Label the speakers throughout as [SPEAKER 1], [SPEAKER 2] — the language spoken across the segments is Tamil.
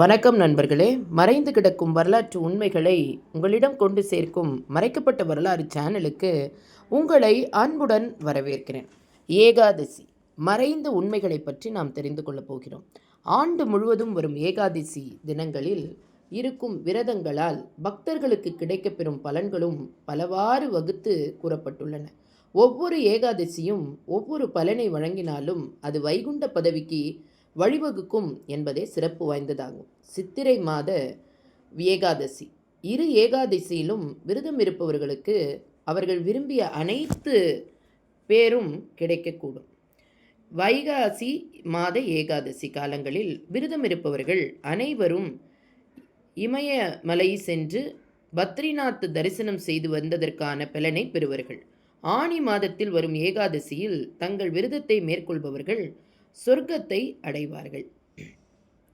[SPEAKER 1] வணக்கம் நண்பர்களே மறைந்து கிடக்கும் வரலாற்று உண்மைகளை உங்களிடம் கொண்டு சேர்க்கும் மறைக்கப்பட்ட வரலாறு சேனலுக்கு உங்களை அன்புடன் வரவேற்கிறேன். ஏகாதசி மறைந்த உண்மைகளை பற்றி நாம் தெரிந்து கொள்ளப் போகிறோம். ஆண்டு முழுவதும் வரும் ஏகாதசி தினங்களில் இருக்கும் விரதங்களால் பக்தர்களுக்கு கிடைக்கப்பெறும் பலன்களும் பலவாறு வகுத்து கூறப்பட்டுள்ளன. ஒவ்வொரு ஏகாதசியும் ஒவ்வொரு பலனை வழங்கினாலும் அது வைகுண்ட பதவிக்கு வழிவகுக்கும் என்பதே சிறப்பு வாய்ந்ததாகும். சித்திரை மாத ஏகாதசி. இரு ஏகாதசியிலும் விரதம் இருப்பவர்களுக்கு அவர்கள் விரும்பிய அனைத்து பேரும் கிடைக்கக்கூடும். வைகாசி மாத ஏகாதசி காலங்களில் விரதம் இருப்பவர்கள் அனைவரும் இமயமலை சென்று பத்ரிநாத் தரிசனம் செய்து வந்ததற்கான பலனை பெறுவர்கள். ஆணி மாதத்தில் வரும் ஏகாதசியில் தங்கள் விரதத்தை மேற்கொள்பவர்கள் சொர்க்கத்தை அடைவார்கள்.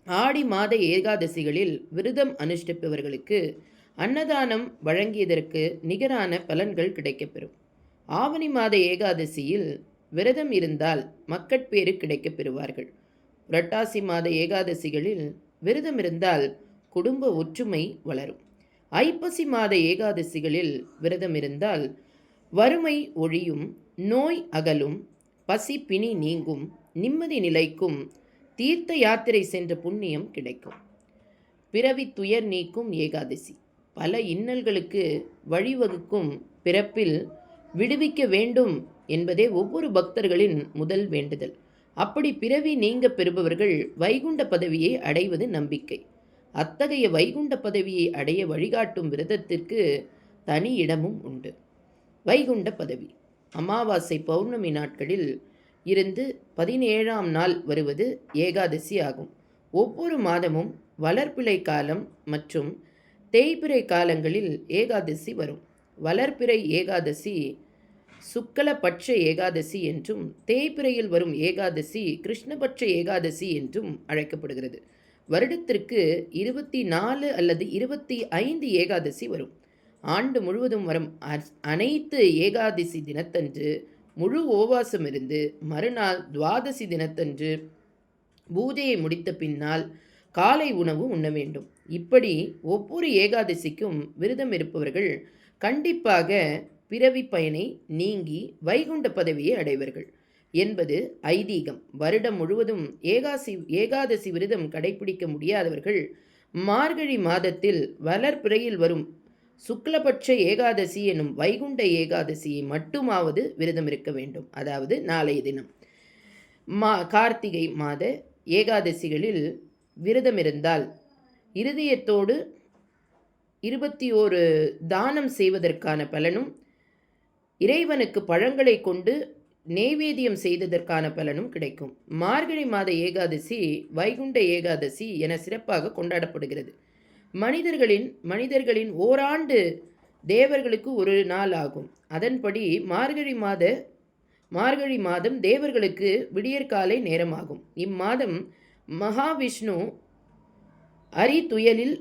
[SPEAKER 1] ஆடி மாத ஏகாதசிகளில் விரதம் அனுஷ்டிப்பவர்களுக்கு அன்னதானம் வழங்கியதற்கு நிகரான பலன்கள் கிடைக்கப்பெறும். ஆவணி மாத ஏகாதசியில் விரதம் இருந்தால் மக்கட்பேறு கிடைக்கப் பெறுவார்கள் புரட்டாசி மாத ஏகாதசிகளில் விரதம் இருந்தால் குடும்ப ஒற்றுமை வளரும். ஐப்பசி மாத ஏகாதசிகளில் விரதம் இருந்தால் வறுமை ஒழியும் நோய் அகலும் பசி பிணி நீங்கும் நிம்மதி நிலைக்கும் தீர்த்த யாத்திரை சென்ற புண்ணியம் கிடைக்கும். பிறவி துயர் நீக்கும் ஏகாதசி. பல இன்னல்களுக்கு வழிவகுக்கும் பிறப்பில் விடுவிக்க வேண்டும் என்பதே ஒவ்வொரு பக்தர்களின் முதல் வேண்டுதல். அப்படி பிறவி நீங்க பெறுபவர்கள் வைகுண்ட பதவியை அடைவது நம்பிக்கை. அத்தகைய வைகுண்ட பதவியை அடைய வழிகாட்டும் விரதத்திற்கு தனி இடமும் உண்டு. வைகுண்ட பதவி. அமாவாசை பௌர்ணமி நாட்களில் இருந்து பதினேழாம் நாள் வருவது ஏகாதசி ஆகும். ஒவ்வொரு மாதமும் வளர்ப்பிறை காலம் மற்றும் தேய்பிறை காலங்களில் ஏகாதசி வரும். வளர்ப்பிறை ஏகாதசி சுக்கலபட்ச ஏகாதசி என்றும் தேய்பிறையில் வரும் ஏகாதசி கிருஷ்ணபட்ச ஏகாதசி என்றும் அழைக்கப்படுகிறது. வருடத்திற்கு இருபத்தி நாலு அல்லது இருபத்தி ஐந்து ஏகாதசி வரும். ஆண்டு முழுவதும் வரும் அனைத்து ஏகாதசி தினத்தன்று முழு ஓவாசம் இருந்து மறுநாள் துவாதசி தினத்தன்று பூஜையை முடித்த பின்னால் காலை உணவு உண்ண வேண்டும். இப்படி ஒவ்வொரு ஏகாதசிக்கும் விரதம் இருப்பவர்கள் கண்டிப்பாக பிறவி பயனை நீங்கி வைகுண்ட பதவியை அடைவர்கள் என்பது ஐதீகம். வருடம் முழுவதும் ஏகாசி ஏகாதசி விரதம் கடைபிடிக்க முடியாதவர்கள் மார்கழி மாதத்தில் வளர்பிறையில் வரும் சுக்லபட்ச ஏகாதசி எனும் வைகுண்ட ஏகாதசியை மட்டுமாவது விரதம் இருக்க வேண்டும். அதாவது நாளைய தினம். மா கார்த்திகை மாத ஏகாதசிகளில் விரதம் இருந்தால் இருதயத்தோடு இருபத்தி ஓரு தானம் செய்வதற்கான பலனும் இறைவனுக்கு பழங்களை கொண்டு நெய்வேத்தியம் செய்ததற்கான பலனும் கிடைக்கும். மார்கழி மாத ஏகாதசி வைகுண்ட ஏகாதசி என சிறப்பாக கொண்டாடப்படுகிறது. மனிதர்களின் மனிதர்களின் ஓராண்டு தேவர்களுக்கு ஒரு நாள் ஆகும். அதன்படி மார்கழி மாத மார்கழி மாதம் தேவர்களுக்கு விடியற்காலை நேரமாகும். இம்மாதம் மகாவிஷ்ணு அரிதுயலில்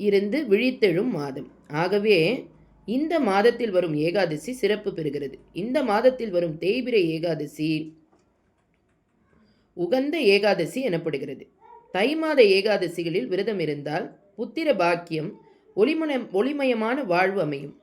[SPEAKER 1] இருந்து விழித்தெழும் மாதம். ஆகவே இந்த மாதத்தில் வரும் ஏகாதசி சிறப்பு பெறுகிறது. இந்த மாதத்தில் வரும் தேய்பிரை ஏகாதசி உகந்த ஏகாதசி எனப்படுகிறது. தை மாத ஏகாதசிகளில் விரதம் இருந்தால் புத்திர பாக்கியம் ஒளிமன ஒளிமயமான வாழ்வு அமையும்.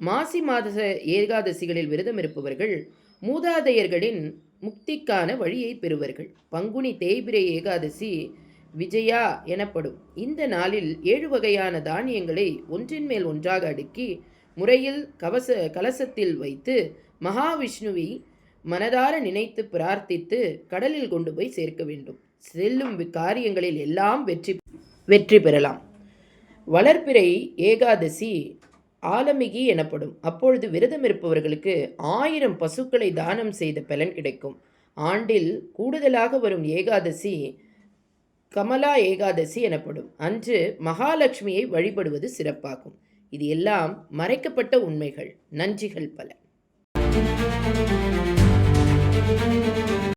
[SPEAKER 1] மாசி மாத ஏகாதசிகளில் விரதம் இருப்பவர்கள் மூதாதையர்களின் முக்திக்கான வழியை பெறுவர்கள். பங்குனி தேய்பிரை ஏகாதசி விஜயா எனப்படும். இந்த நாளில் ஏழு வகையான தானியங்களை ஒன்றின் மேல் ஒன்றாக அடுக்கி முறையில் கவச கலசத்தில் வைத்து மகாவிஷ்ணுவை மனதார நினைத்து பிரார்த்தித்து கடலில் கொண்டு போய் சேர்க்க வேண்டும். செல்லும் காரியங்களில் எல்லாம் வெற்றி வெற்றி பெறலாம். வளர்ப்பிறை ஏகாதசி ஆலமிகி எனப்படும். அப்பொழுது விரதம் இருப்பவர்களுக்கு ஆயிரம் பசுக்களை தானம் செய்த பலன் கிடைக்கும். ஆண்டில் கூடுதலாக வரும் ஏகாதசி கமலா ஏகாதசி எனப்படும். அன்று மகாலட்சுமியை வழிபடுவது சிறப்பாகும். இது எல்லாம் மறைக்கப்பட்ட உண்மைகள். நன்றிகள் பல.